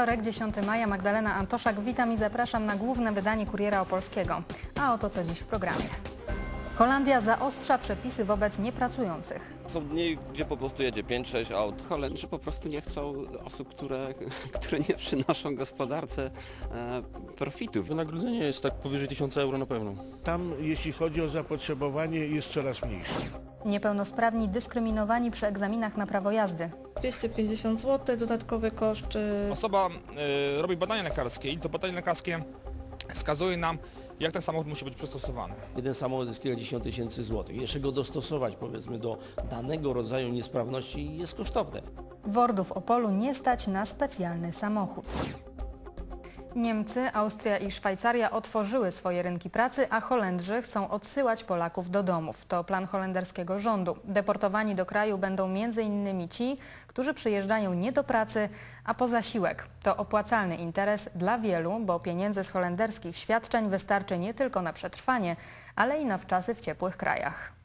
Wtorek, 10 maja, Magdalena Antoszak. Witam i zapraszam na główne wydanie Kuriera Opolskiego. A oto co dziś w programie. Holandia zaostrza przepisy wobec niepracujących. Są dni, gdzie po prostu jedzie 5-6 aut. Holendrzy po prostu nie chcą osób, które, które nie przynoszą gospodarce e, profitów. Wynagrodzenie jest tak powyżej 1000 euro na pewno. Tam, jeśli chodzi o zapotrzebowanie, jest coraz mniejsze. Niepełnosprawni dyskryminowani przy egzaminach na prawo jazdy. 250 zł, dodatkowy koszt. y, Osoba y, robi badania lekarskie i to badanie lekarskie wskazuje nam, jak ten samochód musi być przystosowany. Jeden samochód jest kilkadziesiąt tysięcy złotych. Jeszcze go dostosować powiedzmy do danego rodzaju niesprawności jest kosztowne. Wordów Opolu nie stać na specjalny samochód. Niemcy, Austria i Szwajcaria otworzyły swoje rynki pracy, a Holendrzy chcą odsyłać Polaków do domów. To plan holenderskiego rządu. Deportowani do kraju będą m.in. ci, którzy przyjeżdżają nie do pracy, a po zasiłek. To opłacalny interes dla wielu, bo pieniędzy z holenderskich świadczeń wystarczy nie tylko na przetrwanie, ale i na wczasy w ciepłych krajach.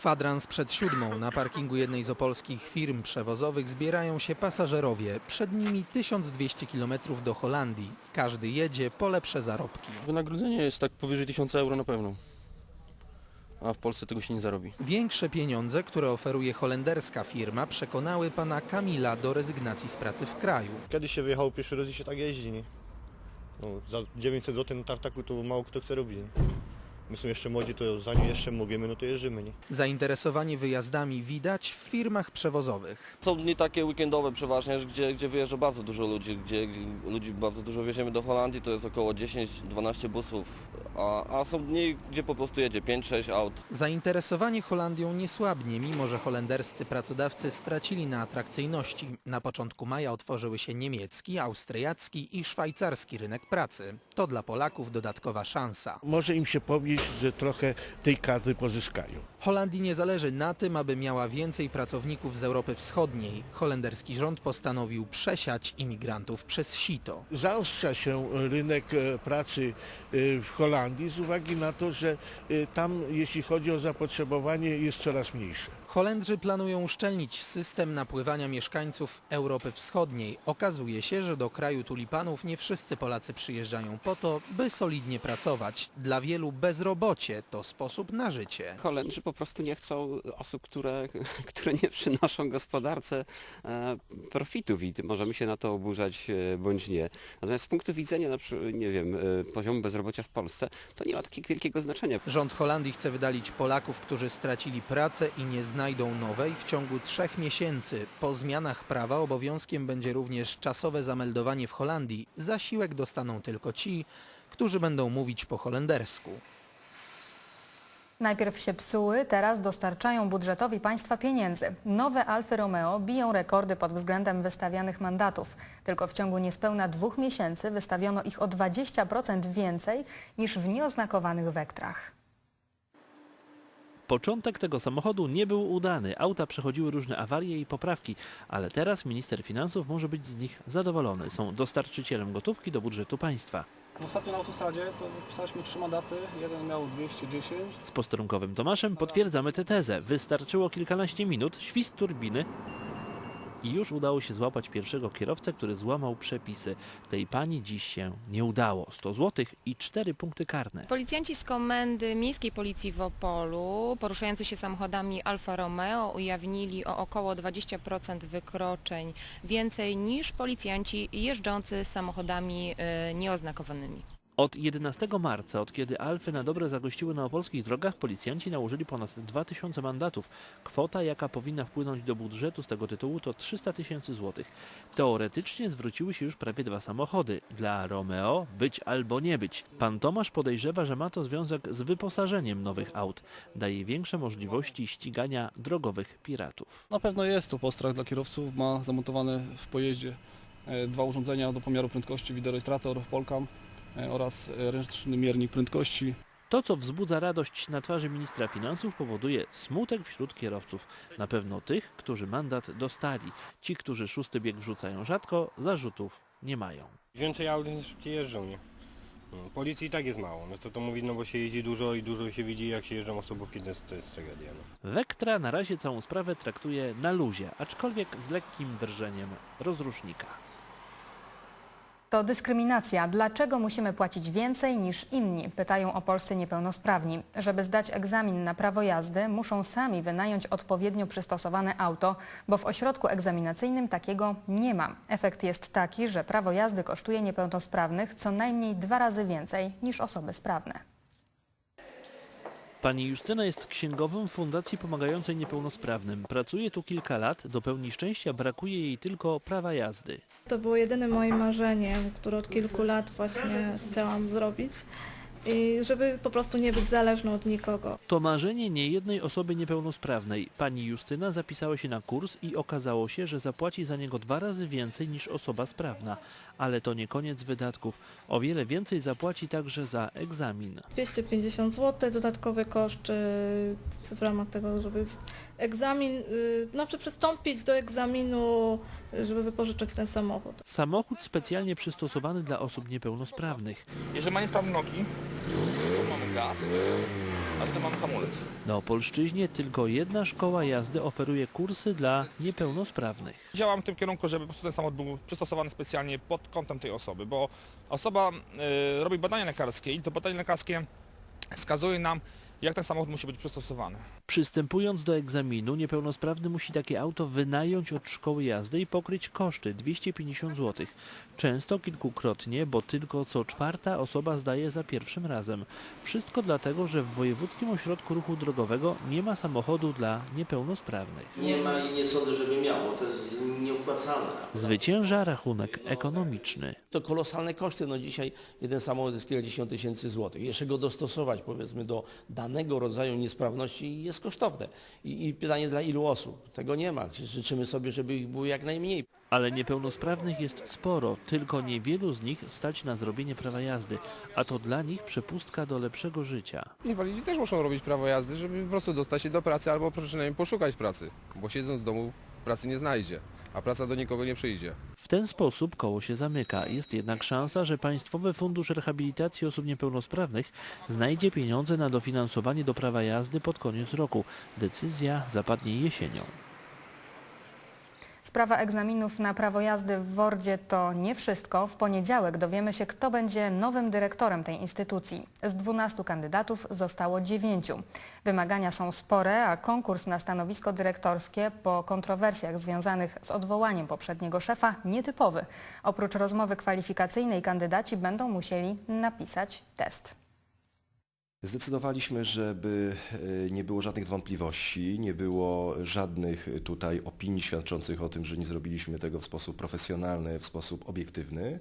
Kwadrans przed siódmą na parkingu jednej z opolskich firm przewozowych zbierają się pasażerowie. Przed nimi 1200 km do Holandii. Każdy jedzie po lepsze zarobki. Wynagrodzenie jest tak powyżej 1000 euro na pewno. A w Polsce tego się nie zarobi. Większe pieniądze, które oferuje holenderska firma, przekonały pana Kamila do rezygnacji z pracy w kraju. Kiedyś się wyjechało pierwszy raz i się tak jeździ, nie? No, za 900 zł na tartaku to mało kto chce robić, nie? My są jeszcze młodzi, to zanim jeszcze możemy, no to jeżdżymy, nie? Zainteresowanie wyjazdami widać w firmach przewozowych. Są dni takie weekendowe przeważnie, gdzie, gdzie wyjeżdża bardzo dużo ludzi, gdzie, gdzie ludzi bardzo dużo wieziemy do Holandii, to jest około 10-12 busów, a, a są dni, gdzie po prostu jedzie 5-6 aut. Zainteresowanie Holandią nie słabnie, mimo że holenderscy pracodawcy stracili na atrakcyjności. Na początku maja otworzyły się niemiecki, austriacki i szwajcarski rynek pracy. To dla Polaków dodatkowa szansa. Może im się powiedzieć, że trochę tej kadry pozyskają. Holandii nie zależy na tym, aby miała więcej pracowników z Europy Wschodniej. Holenderski rząd postanowił przesiać imigrantów przez sito. Zaostrza się rynek e, pracy e, w Holandii z uwagi na to, że e, tam, jeśli chodzi o zapotrzebowanie, jest coraz mniejsze. Holendrzy planują uszczelnić system napływania mieszkańców Europy Wschodniej. Okazuje się, że do kraju tulipanów nie wszyscy Polacy przyjeżdżają po to, by solidnie pracować. Dla wielu bezrobocie to sposób na życie. Holendrzy po prostu nie chcą osób, które, które nie przynoszą gospodarce e, profitów i możemy się na to oburzać e, bądź nie. Natomiast z punktu widzenia na przykład, nie wiem, e, poziomu bezrobocia w Polsce, to nie ma takiego wielkiego znaczenia. Rząd Holandii chce wydalić Polaków, którzy stracili pracę i nie znajdą nowej w ciągu trzech miesięcy. Po zmianach prawa obowiązkiem będzie również czasowe zameldowanie w Holandii. Zasiłek dostaną tylko ci, którzy będą mówić po holendersku. Najpierw się psuły, teraz dostarczają budżetowi państwa pieniędzy. Nowe Alfy Romeo biją rekordy pod względem wystawianych mandatów. Tylko w ciągu niespełna dwóch miesięcy wystawiono ich o 20% więcej niż w nieoznakowanych wektrach. Początek tego samochodu nie był udany. Auta przechodziły różne awarie i poprawki, ale teraz minister finansów może być z nich zadowolony. Są dostarczycielem gotówki do budżetu państwa. Ostatnio na autostradzie to wypisaliśmy trzy mandaty, jeden miał 210. Z posterunkowym Tomaszem potwierdzamy tę tezę. Wystarczyło kilkanaście minut, świst turbiny i już udało się złapać pierwszego kierowcę, który złamał przepisy. Tej pani dziś się nie udało. 100 zł i 4 punkty karne. Policjanci z Komendy Miejskiej Policji w Opolu, poruszający się samochodami Alfa Romeo, ujawnili o około 20% wykroczeń więcej niż policjanci jeżdżący samochodami y, nieoznakowanymi. Od 11 marca, od kiedy Alfy na dobre zagościły na opolskich drogach, policjanci nałożyli ponad 2000 mandatów. Kwota, jaka powinna wpłynąć do budżetu z tego tytułu to 300 tysięcy złotych. Teoretycznie zwróciły się już prawie dwa samochody. Dla Romeo być albo nie być. Pan Tomasz podejrzewa, że ma to związek z wyposażeniem nowych aut. Daje większe możliwości ścigania drogowych piratów. Na pewno jest to postrach dla kierowców, ma zamontowane w pojeździe e, dwa urządzenia do pomiaru prędkości, wideorejestrator Polcam e, oraz e, ręczny miernik prędkości. To, co wzbudza radość na twarzy ministra finansów, powoduje smutek wśród kierowców. Na pewno tych, którzy mandat dostali. Ci, którzy szósty bieg wrzucają rzadko, zarzutów nie mają. Więcej aut, szybciej jeżdżą, nie? No, Policji i tak jest mało, no co to mówić, no bo się jeździ dużo i dużo się widzi jak się jeżdżą osobówki, to jest, to jest tragedia. No. Wektra na razie całą sprawę traktuje na luzie, aczkolwiek z lekkim drżeniem rozrusznika. To dyskryminacja. Dlaczego musimy płacić więcej niż inni? Pytają o polscy niepełnosprawni. Żeby zdać egzamin na prawo jazdy, muszą sami wynająć odpowiednio przystosowane auto, bo w ośrodku egzaminacyjnym takiego nie ma. Efekt jest taki, że prawo jazdy kosztuje niepełnosprawnych co najmniej dwa razy więcej niż osoby sprawne. Pani Justyna jest księgową Fundacji Pomagającej Niepełnosprawnym. Pracuje tu kilka lat, do pełni szczęścia brakuje jej tylko prawa jazdy. To było jedyne moje marzenie, które od kilku lat właśnie chciałam zrobić. I żeby po prostu nie być zależną od nikogo. To marzenie niejednej osoby niepełnosprawnej. Pani Justyna zapisała się na kurs i okazało się, że zapłaci za niego dwa razy więcej niż osoba sprawna. Ale to nie koniec wydatków. O wiele więcej zapłaci także za egzamin. 250 zł, dodatkowy koszt y, w ramach tego, żeby egzamin, y, znaczy przystąpić do egzaminu, żeby wypożyczyć ten samochód. Samochód specjalnie przystosowany dla osób niepełnosprawnych. Jeżeli ma niesprawne nogi, to mamy gaz, a tutaj mamy hamulec. Na Opolszczyźnie tylko jedna szkoła jazdy oferuje kursy dla niepełnosprawnych. Działam w tym kierunku, żeby po prostu ten samochód był przystosowany specjalnie pod kątem tej osoby, bo osoba y, robi badania lekarskie i to badanie lekarskie wskazuje nam, jak ten samochód musi być przystosowany. Przystępując do egzaminu, niepełnosprawny musi takie auto wynająć od szkoły jazdy i pokryć koszty 250 zł. Często kilkukrotnie, bo tylko co czwarta osoba zdaje za pierwszym razem. Wszystko dlatego, że w Wojewódzkim Ośrodku Ruchu Drogowego nie ma samochodu dla niepełnosprawnych. Nie ma i nie sądzę, żeby miał, bo to jest nieopłacalne. Zwycięża rachunek ekonomiczny. To kolosalne koszty. No dzisiaj jeden samochód jest kilkadziesiąt tysięcy złotych. Jeszcze go dostosować powiedzmy do danego rodzaju niesprawności jest kosztowne. I, I pytanie dla ilu osób? Tego nie ma. Życzymy sobie, żeby ich było jak najmniej. Ale niepełnosprawnych jest sporo, tylko niewielu z nich stać na zrobienie prawa jazdy, a to dla nich przepustka do lepszego życia. Inwalidzi też muszą robić prawo jazdy, żeby po prostu dostać się do pracy albo przynajmniej poszukać pracy, bo siedząc w domu pracy nie znajdzie, a praca do nikogo nie przyjdzie. W ten sposób koło się zamyka. Jest jednak szansa, że Państwowy Fundusz Rehabilitacji Osób Niepełnosprawnych znajdzie pieniądze na dofinansowanie do prawa jazdy pod koniec roku. Decyzja zapadnie jesienią. Sprawa egzaminów na prawo jazdy w Wordzie to nie wszystko. W poniedziałek dowiemy się, kto będzie nowym dyrektorem tej instytucji. Z 12 kandydatów zostało 9. Wymagania są spore, a konkurs na stanowisko dyrektorskie po kontrowersjach związanych z odwołaniem poprzedniego szefa nietypowy. Oprócz rozmowy kwalifikacyjnej kandydaci będą musieli napisać test. Zdecydowaliśmy, żeby e, nie było żadnych wątpliwości, nie było żadnych tutaj opinii świadczących o tym, że nie zrobiliśmy tego w sposób profesjonalny, w sposób obiektywny.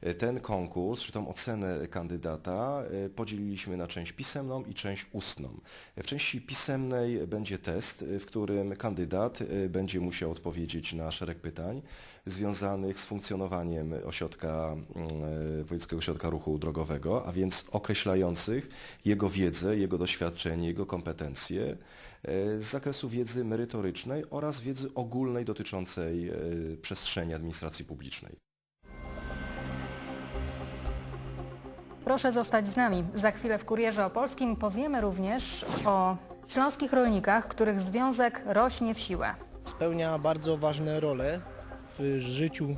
E, Ten konkurs, czy tą ocenę kandydata e, podzieliliśmy na część pisemną i część ustną. W części pisemnej będzie test, e, w którym kandydat e, będzie musiał odpowiedzieć na szereg pytań związanych z funkcjonowaniem ośrodka, mm, e, Wojewódzkiego Ośrodka Ruchu Drogowego, a więc określających jego wiedzę, jego doświadczenie, jego kompetencje e, z zakresu wiedzy merytorycznej oraz wiedzy ogólnej dotyczącej e, przestrzeni administracji publicznej. Proszę zostać z nami. Za chwilę w Kurierze Opolskim powiemy również o śląskich rolnikach, których związek rośnie w siłę. spełnia bardzo ważne role w życiu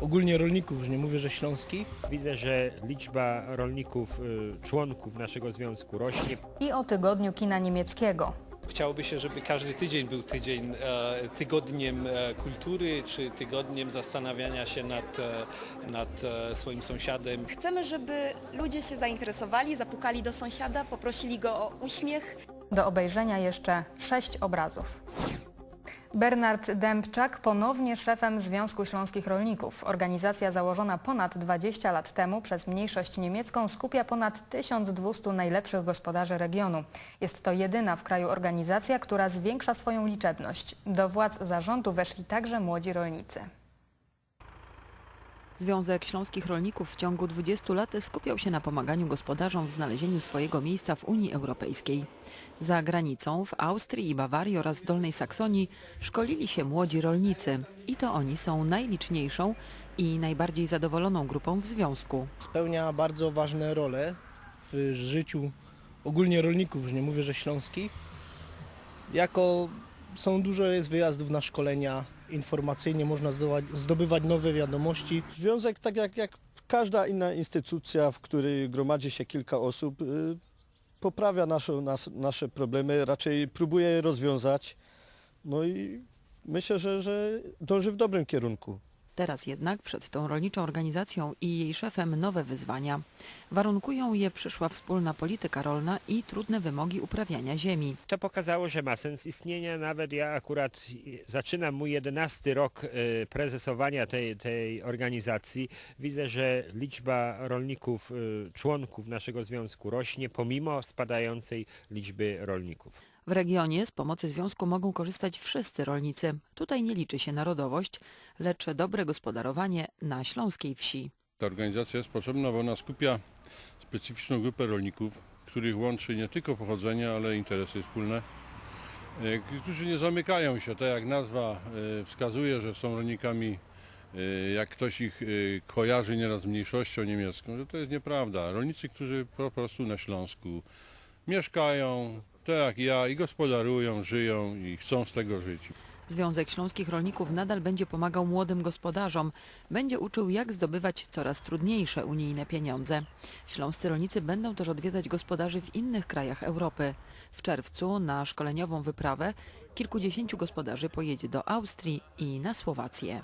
ogólnie rolników, już nie mówię, że śląskich. Widzę, że liczba rolników, y, członków naszego związku rośnie. I o tygodniu kina niemieckiego. Chciałoby się, żeby każdy tydzień był tydzień, e, tygodniem e, kultury, czy tygodniem zastanawiania się nad, e, nad swoim sąsiadem. Chcemy, żeby ludzie się zainteresowali, zapukali do sąsiada, poprosili go o uśmiech. Do obejrzenia jeszcze sześć obrazów. Bernard Dębczak ponownie szefem Związku Śląskich Rolników. Organizacja założona ponad 20 lat temu przez mniejszość niemiecką skupia ponad 1200 najlepszych gospodarzy regionu. Jest to jedyna w kraju organizacja, która zwiększa swoją liczebność. Do władz zarządu weszli także młodzi rolnicy. Związek Śląskich Rolników w ciągu 20 lat skupiał się na pomaganiu gospodarzom w znalezieniu swojego miejsca w Unii Europejskiej. Za granicą, w Austrii i Bawarii oraz Dolnej Saksonii szkolili się młodzi rolnicy i to oni są najliczniejszą i najbardziej zadowoloną grupą w związku. Spełnia bardzo ważne role w życiu ogólnie rolników, już nie mówię, że śląskich. Jako są dużo jest wyjazdów na szkolenia informacyjnie, można zdobywać, zdobywać nowe wiadomości. Związek, tak jak, jak każda inna instytucja, w której gromadzi się kilka osób, y, poprawia nasze, nas, nasze problemy, raczej próbuje je rozwiązać. No i myślę, że, że dąży w dobrym kierunku. Teraz jednak przed tą rolniczą organizacją i jej szefem nowe wyzwania. Warunkują je przyszła wspólna polityka rolna i trudne wymogi uprawiania ziemi. To pokazało, że ma sens istnienia. Nawet ja akurat zaczynam mój jedenasty rok e, prezesowania tej, tej organizacji. Widzę, że liczba rolników, e, członków naszego związku rośnie pomimo spadającej liczby rolników. W regionie z pomocy związku mogą korzystać wszyscy rolnicy. Tutaj nie liczy się narodowość, lecz dobre gospodarowanie na śląskiej wsi. Ta organizacja jest potrzebna, bo ona skupia specyficzną grupę rolników, których łączy nie tylko pochodzenie, ale interesy wspólne, e, którzy nie zamykają się, tak jak nazwa e, wskazuje, że są rolnikami, e, jak ktoś ich kojarzy nieraz z mniejszością niemiecką, że to jest nieprawda. Rolnicy, którzy po prostu na Śląsku mieszkają, tak ja, i gospodarują, żyją i chcą z tego żyć. Związek Śląskich Rolników nadal będzie pomagał młodym gospodarzom. Będzie uczył, jak zdobywać coraz trudniejsze unijne pieniądze. Śląscy rolnicy będą też odwiedzać gospodarzy w innych krajach Europy. W czerwcu na szkoleniową wyprawę kilkudziesięciu gospodarzy pojedzie do Austrii i na Słowację.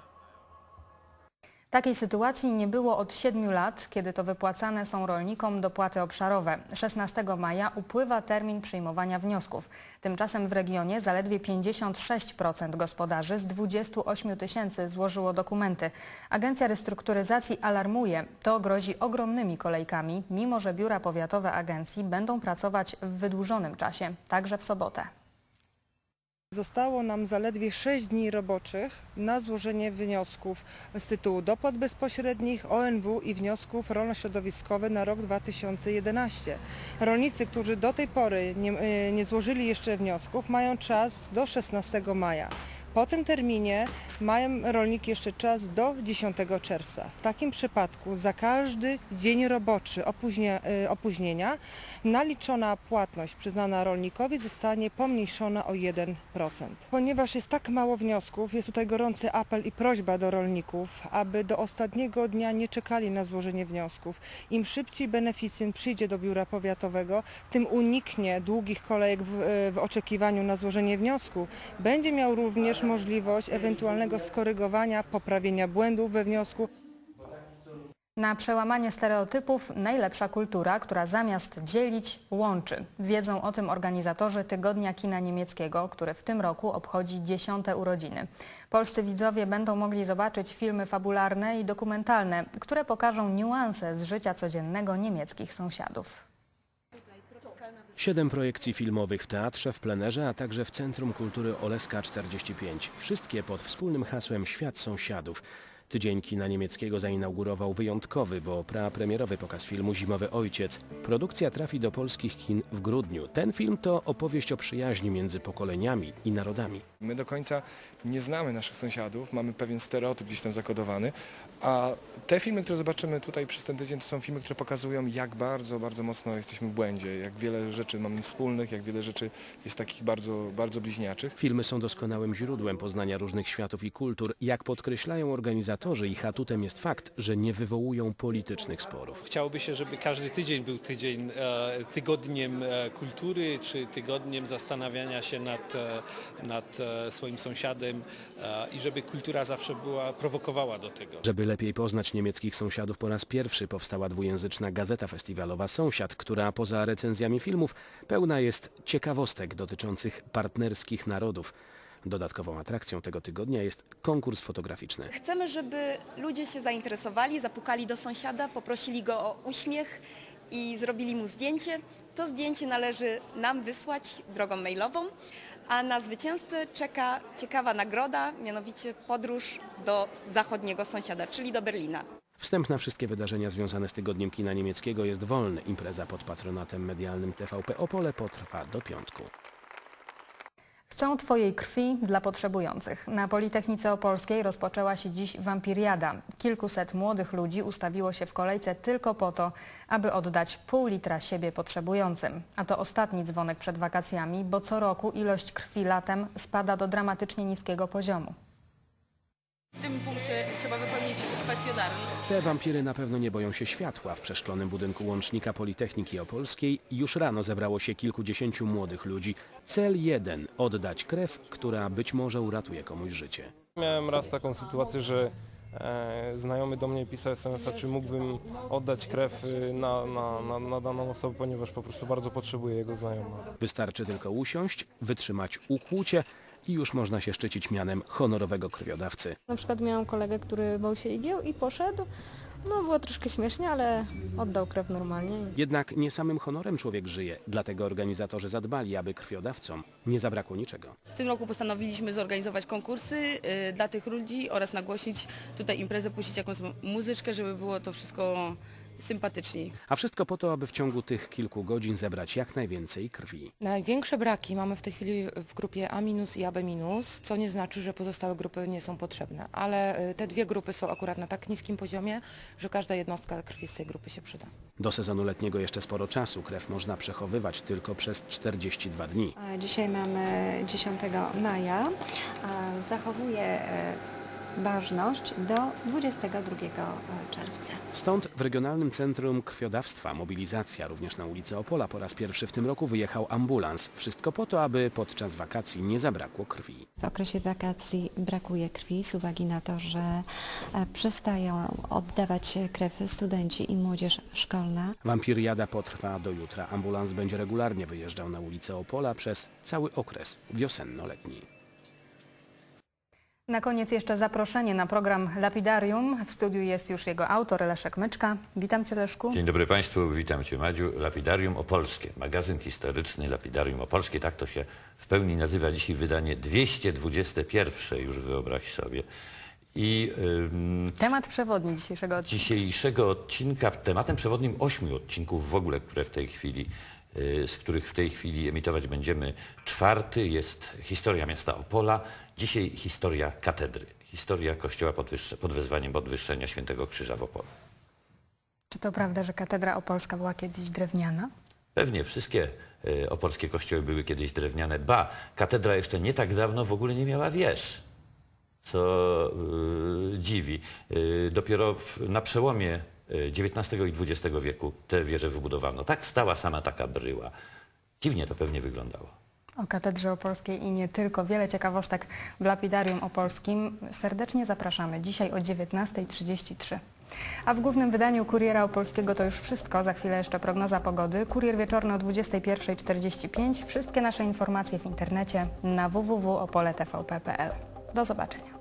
Takiej sytuacji nie było od 7 lat, kiedy to wypłacane są rolnikom dopłaty obszarowe. 16 maja upływa termin przyjmowania wniosków. Tymczasem w regionie zaledwie 56% gospodarzy z 28 tysięcy złożyło dokumenty. Agencja Restrukturyzacji alarmuje, to grozi ogromnymi kolejkami, mimo że biura powiatowe agencji będą pracować w wydłużonym czasie, także w sobotę. Zostało nam zaledwie 6 dni roboczych na złożenie wniosków z tytułu dopłat bezpośrednich, ONW i wniosków rolno-środowiskowych na rok 2011. Rolnicy, którzy do tej pory nie, y, nie złożyli jeszcze wniosków, mają czas do 16 maja. Po tym terminie mają rolniki jeszcze czas do 10 czerwca. W takim przypadku za każdy dzień roboczy opóźnia, y, opóźnienia naliczona płatność przyznana rolnikowi zostanie pomniejszona o 1%. Ponieważ jest tak mało wniosków, jest tutaj gorący apel i prośba do rolników, aby do ostatniego dnia nie czekali na złożenie wniosków. Im szybciej beneficjent przyjdzie do biura powiatowego, tym uniknie długich kolejek w, y, w oczekiwaniu na złożenie wniosku. Będzie miał również możliwość ewentualnego skorygowania, poprawienia błędów we wniosku. Na przełamanie stereotypów najlepsza kultura, która zamiast dzielić, łączy. Wiedzą o tym organizatorzy Tygodnia Kina Niemieckiego, który w tym roku obchodzi dziesiąte urodziny. Polscy widzowie będą mogli zobaczyć filmy fabularne i dokumentalne, które pokażą niuanse z życia codziennego niemieckich sąsiadów. Siedem projekcji filmowych w teatrze, w plenerze, a także w Centrum Kultury Oleska 45. Wszystkie pod wspólnym hasłem Świat Sąsiadów. Tydzień kina niemieckiego zainaugurował wyjątkowy, bo prapremierowy pokaz filmu Zimowy Ojciec. Produkcja trafi do polskich kin w grudniu. Ten film to opowieść o przyjaźni między pokoleniami i narodami. My do końca nie znamy naszych sąsiadów, mamy pewien stereotyp gdzieś tam zakodowany, a te filmy, które zobaczymy tutaj przez ten tydzień, to są filmy, które pokazują, jak bardzo, bardzo mocno jesteśmy w błędzie, jak wiele rzeczy mamy wspólnych, jak wiele rzeczy jest takich bardzo, bardzo bliźniaczych. Filmy są doskonałym źródłem poznania różnych światów i kultur. Jak podkreślają organizatorzy, ich atutem jest fakt, że nie wywołują politycznych sporów. Chciałoby się, żeby każdy tydzień był tydzień, e, tygodniem e, kultury, czy tygodniem zastanawiania się nad, e, nad swoim sąsiadem e, i żeby kultura zawsze była, prowokowała do tego. Żeby lepiej poznać niemieckich sąsiadów po raz pierwszy powstała dwujęzyczna gazeta festiwalowa Sąsiad, która poza recenzjami filmów pełna jest ciekawostek dotyczących partnerskich narodów. Dodatkową atrakcją tego tygodnia jest konkurs fotograficzny. Chcemy, żeby ludzie się zainteresowali, zapukali do sąsiada, poprosili go o uśmiech i zrobili mu zdjęcie. To zdjęcie należy nam wysłać drogą mailową, a na zwycięzcę czeka ciekawa nagroda, mianowicie podróż do zachodniego sąsiada, czyli do Berlina. Wstęp na wszystkie wydarzenia związane z Tygodniem Kina Niemieckiego jest wolny. Impreza pod patronatem medialnym TVP Opole potrwa do piątku. Chcą Twojej krwi dla potrzebujących. Na Politechnice Opolskiej rozpoczęła się dziś wampiriada. Kilkuset młodych ludzi ustawiło się w kolejce tylko po to, aby oddać pół litra siebie potrzebującym. A to ostatni dzwonek przed wakacjami, bo co roku ilość krwi latem spada do dramatycznie niskiego poziomu. W tym punkcie trzeba wypełnić kwestionariusz. Te wampiry na pewno nie boją się światła. W przeszklonym budynku łącznika Politechniki Opolskiej już rano zebrało się kilkudziesięciu młodych ludzi. Cel jeden – oddać krew, która być może uratuje komuś życie. Miałem raz taką sytuację, że e, znajomy do mnie pisał SMS-a, czy mógłbym oddać krew y, na, na, na, na daną osobę, ponieważ po prostu bardzo potrzebuję jego znajoma. Wystarczy tylko usiąść, wytrzymać ukłucie i już można się szczycić mianem honorowego krwiodawcy. Na przykład miałam kolegę, który bał się igieł i poszedł. No było troszkę śmiesznie, ale oddał krew normalnie. Jednak nie samym honorem człowiek żyje, dlatego organizatorzy zadbali, aby krwiodawcom nie zabrakło niczego. W tym roku postanowiliśmy zorganizować konkursy y, dla tych ludzi oraz nagłośnić tutaj imprezę, puścić jakąś mu- muzyczkę, żeby było to wszystko sympatyczniej. A wszystko po to, aby w ciągu tych kilku godzin zebrać jak najwięcej krwi. Największe braki mamy w tej chwili w grupie A- i AB-, co nie znaczy, że pozostałe grupy nie są potrzebne, ale y, te dwie grupy są akurat na tak niskim poziomie, że każda jednostka krwi z tej grupy się przyda. Do sezonu letniego jeszcze sporo czasu. Krew można przechowywać tylko przez 42 dni. Dzisiaj mamy 10 maja. Zachowuję e, ważność do 22 czerwca. Stąd w Regionalnym Centrum Krwiodawstwa Mobilizacja również na ulicy Opola po raz pierwszy w tym roku wyjechał ambulans. Wszystko po to, aby podczas wakacji nie zabrakło krwi. W okresie wakacji brakuje krwi z uwagi na to, że e, przestają oddawać krew studenci i młodzież szkolna. Wampiriada potrwa do jutra. Ambulans będzie regularnie wyjeżdżał na ulicę Opola przez cały okres wiosenno-letni. Na koniec jeszcze zaproszenie na program Lapidarium. W studiu jest już jego autor Leszek Myczka. Witam Cię Leszku. Dzień dobry Państwu, witam Cię Madziu. Lapidarium Opolskie, magazyn historyczny Lapidarium Opolskie, tak to się w pełni nazywa dzisiaj wydanie 221, już wyobraź sobie. I ym, Temat przewodni dzisiejszego odcinka. dzisiejszego odcinka, tematem przewodnim ośmiu odcinków w ogóle, które w tej chwili, z których w tej chwili emitować będziemy, czwarty jest historia miasta Opola, dzisiaj historia katedry, historia kościoła pod, wezwaniem podwyższenia Świętego Krzyża w Opolu. Czy to prawda, że katedra opolska była kiedyś drewniana? Pewnie wszystkie e, opolskie kościoły były kiedyś drewniane. Ba, katedra jeszcze nie tak dawno w ogóle nie miała wież, co e, dziwi. Dopiero na przełomie XIX i XX wieku te wieże wybudowano. Tak stała sama taka bryła. Dziwnie to pewnie wyglądało. O katedrze opolskiej i nie tylko. Wiele ciekawostek w Lapidarium Opolskim. Serdecznie zapraszamy dzisiaj o 19.33. A w głównym wydaniu Kuriera Opolskiego to już wszystko. Za chwilę jeszcze prognoza pogody. Kurier wieczorny o 21.45. Wszystkie nasze informacje w internecie na www.opoletvp.pl. Do zobaczenia.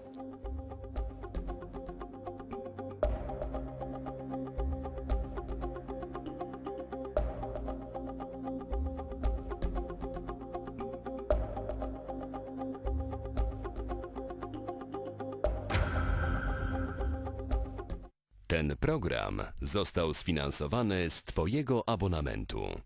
Program został sfinansowany z Twojego abonamentu.